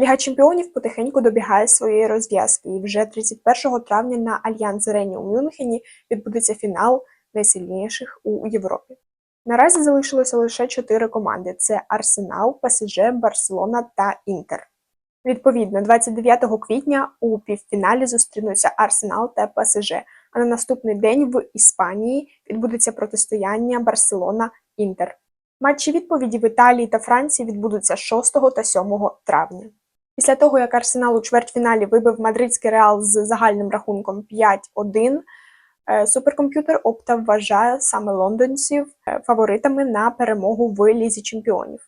Ліга чемпіонів потихеньку добігає своєї розв'язки, і вже 31 травня на Альянс Арені у Мюнхені відбудеться фінал найсильніших у Європі. Наразі залишилося лише чотири команди: це Арсенал, ПСЖ, Барселона та Інтер. Відповідно, 29 квітня у півфіналі зустрінуться Арсенал та ПСЖ. А на наступний день в Іспанії відбудеться протистояння Барселона-Інтер. Матчі відповіді в Італії та Франції відбудуться 6 та 7 травня. Після того, як Арсенал у чвертьфіналі вибив мадридський реал з загальним рахунком 5-1, е, суперкомп'ютер Опта вважає саме лондонців е, фаворитами на перемогу в Лізі чемпіонів.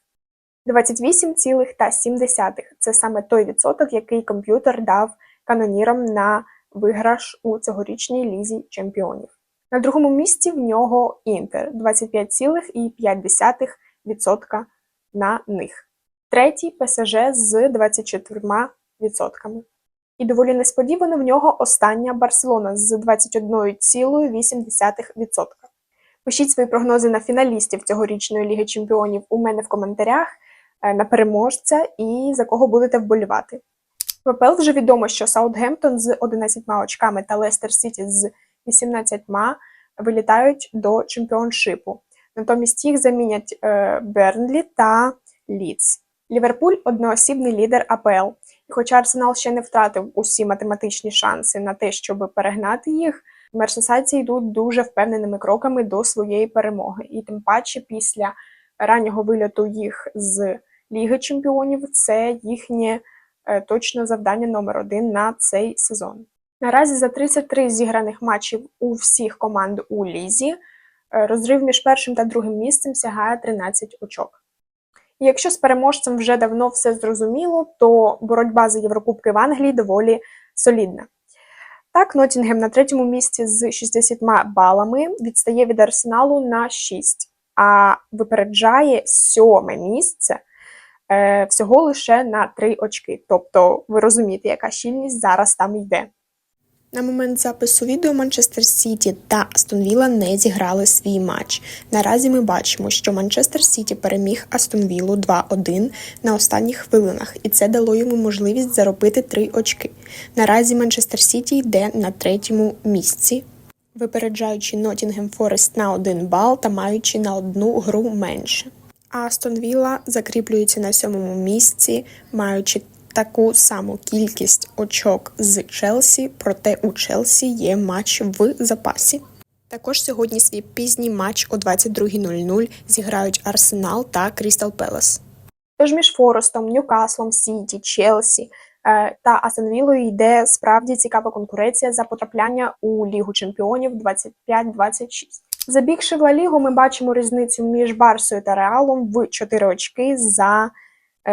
28,7 – це саме той відсоток, який комп'ютер дав канонірам на виграш у цьогорічній лізі чемпіонів. На другому місці в нього Інтер 25,5% на них. Третій ПСЖ з 24%. І доволі несподівано в нього остання Барселона з 21,8%. Пишіть свої прогнози на фіналістів цьогорічної Ліги Чемпіонів у мене в коментарях, е, на переможця і за кого будете вболівати. ВПЛ вже відомо, що Саутгемптон з 11 очками та Лестер Сіті з 18 вилітають до чемпіоншипу. Натомість їх замінять е, Бернлі та Ліц. Ліверпуль одноосібний лідер АПЛ. І хоча Арсенал ще не втратив усі математичні шанси на те, щоб перегнати їх, мерсесайці йдуть дуже впевненими кроками до своєї перемоги. І тим паче після раннього вильоту їх з Ліги Чемпіонів це їхнє е, точно завдання номер один на цей сезон. Наразі за 33 зіграних матчів у всіх команд у Лізі е, розрив між першим та другим місцем сягає 13 очок. Якщо з переможцем вже давно все зрозуміло, то боротьба за Єврокубки в Англії доволі солідна. Так, Нотінгем на третьому місці з 60 балами відстає від Арсеналу на 6, а випереджає сьоме місце е, всього лише на 3 очки. Тобто, ви розумієте, яка щільність зараз там йде. На момент запису відео Манчестер Сіті та Астон Вілла не зіграли свій матч. Наразі ми бачимо, що Манчестер Сіті переміг Астон Віллу 2-1 на останніх хвилинах, і це дало йому можливість заробити 3 очки. Наразі Манчестер Сіті йде на третьому місці, випереджаючи Нотінгем Форест на 1 бал та маючи на одну гру менше. А Астон Вілла закріплюється на сьомому місці, маючи таку саму кількість очок з Челсі, проте у Челсі є матч в запасі. Також сьогодні свій пізній матч о 22.00 зіграють Арсенал та Крістал Пелес. Тож між Форестом, Ньюкаслом, Сіті, Челсі е, та Астон Віллою йде справді цікава конкуренція за потрапляння у Лігу Чемпіонів 25-26. Забігши в Ла Лігу, ми бачимо різницю між Барсою та Реалом в 4 очки за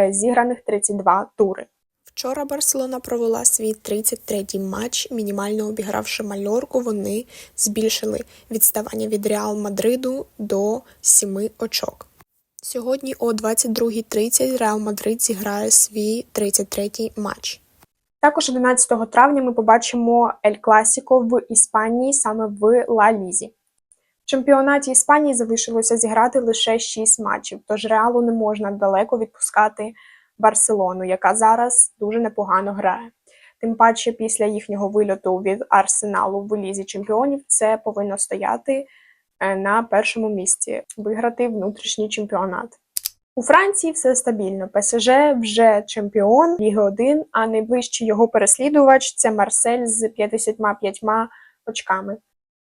зіграних 32 тури. Вчора Барселона провела свій 33-й матч, мінімально обігравши мальорку, вони збільшили відставання від Реал Мадриду до 7 очок. Сьогодні о 22.30 Реал Мадрид зіграє свій 33-й матч. Також 11 травня ми побачимо Ель Класіко в Іспанії саме в Ла Лізі чемпіонаті Іспанії залишилося зіграти лише 6 матчів, тож реалу не можна далеко відпускати Барселону, яка зараз дуже непогано грає. Тим паче, після їхнього вильоту від Арсеналу в лізі чемпіонів це повинно стояти е, на першому місці, виграти внутрішній чемпіонат. У Франції все стабільно. ПСЖ вже чемпіон Ліги 1, а найближчий його переслідувач це Марсель з 55 очками.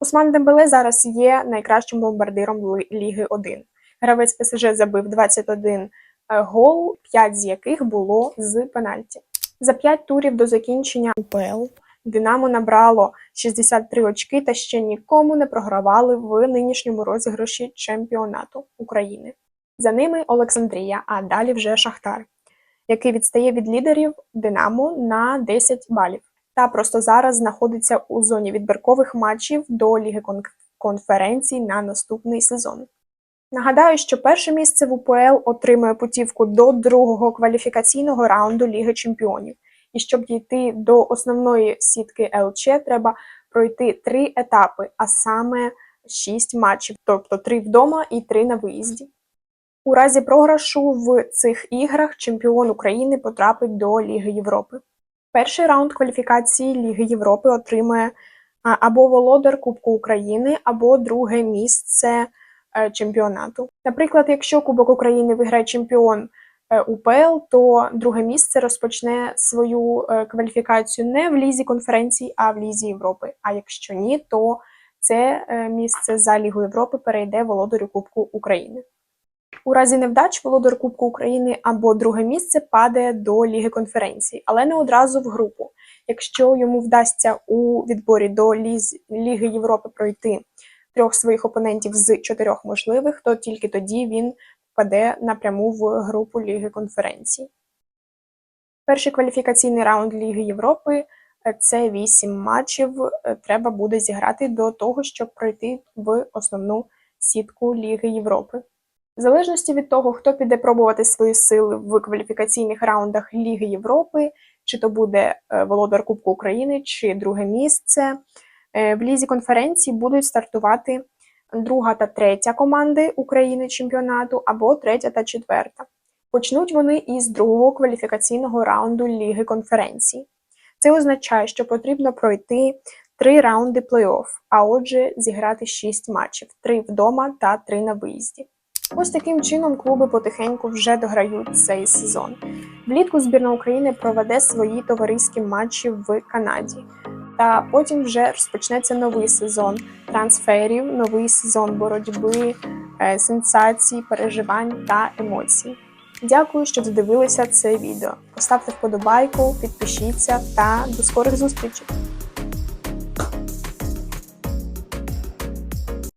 Усман Дембеле зараз є найкращим бомбардиром Ліги 1. Гравець ПСЖ забив 21 е, гол, 5 з яких було з пенальті. За 5 турів до закінчення УПЛ Динамо набрало 63 очки та ще нікому не програвали в нинішньому розіграші чемпіонату України. За ними Олександрія, а далі вже Шахтар, який відстає від лідерів Динамо на 10 балів та просто зараз знаходиться у зоні відбіркових матчів до Ліги конференцій на наступний сезон. Нагадаю, що перше місце в УПЛ отримує путівку до другого кваліфікаційного раунду Ліги Чемпіонів. І щоб дійти до основної сітки ЛЧ, треба пройти три етапи, а саме шість матчів, тобто три вдома і три на виїзді. У разі програшу в цих іграх чемпіон України потрапить до Ліги Європи. Перший раунд кваліфікації Ліги Європи отримує або володар Кубку України, або друге місце е, чемпіонату. Наприклад, якщо Кубок України виграє чемпіон е, УПЛ, то друге місце розпочне свою е, кваліфікацію не в лізі конференцій, а в лізі Європи. А якщо ні, то це місце за Лігу Європи перейде володарю Кубку України. У разі невдач володар Кубку України або друге місце падає до Ліги конференцій, але не одразу в групу. Якщо йому вдасться у відборі до. Ліги Європи пройти трьох своїх опонентів з чотирьох можливих, то тільки тоді він впаде напряму в групу Ліги конференцій. Перший кваліфікаційний раунд Ліги Європи це вісім матчів. Треба буде зіграти до того, щоб пройти в основну сітку Ліги Європи. В залежності від того, хто піде пробувати свої сили в кваліфікаційних раундах Ліги Європи, чи то буде е, володар Кубку України, чи друге місце, е, в лізі конференції будуть стартувати друга та третя команди України чемпіонату або третя та четверта. Почнуть вони із другого кваліфікаційного раунду Ліги конференцій. Це означає, що потрібно пройти три раунди плей-офф, а отже, зіграти шість матчів: три вдома та три на виїзді. Ось таким чином клуби потихеньку вже дограють цей сезон. Влітку збірна України проведе свої товариські матчі в Канаді. Та потім вже розпочнеться новий сезон трансферів, новий сезон боротьби, е, сенсацій, переживань та емоцій. Дякую, що додивилися це відео. Поставте вподобайку, підпишіться та до скорих зустрічей!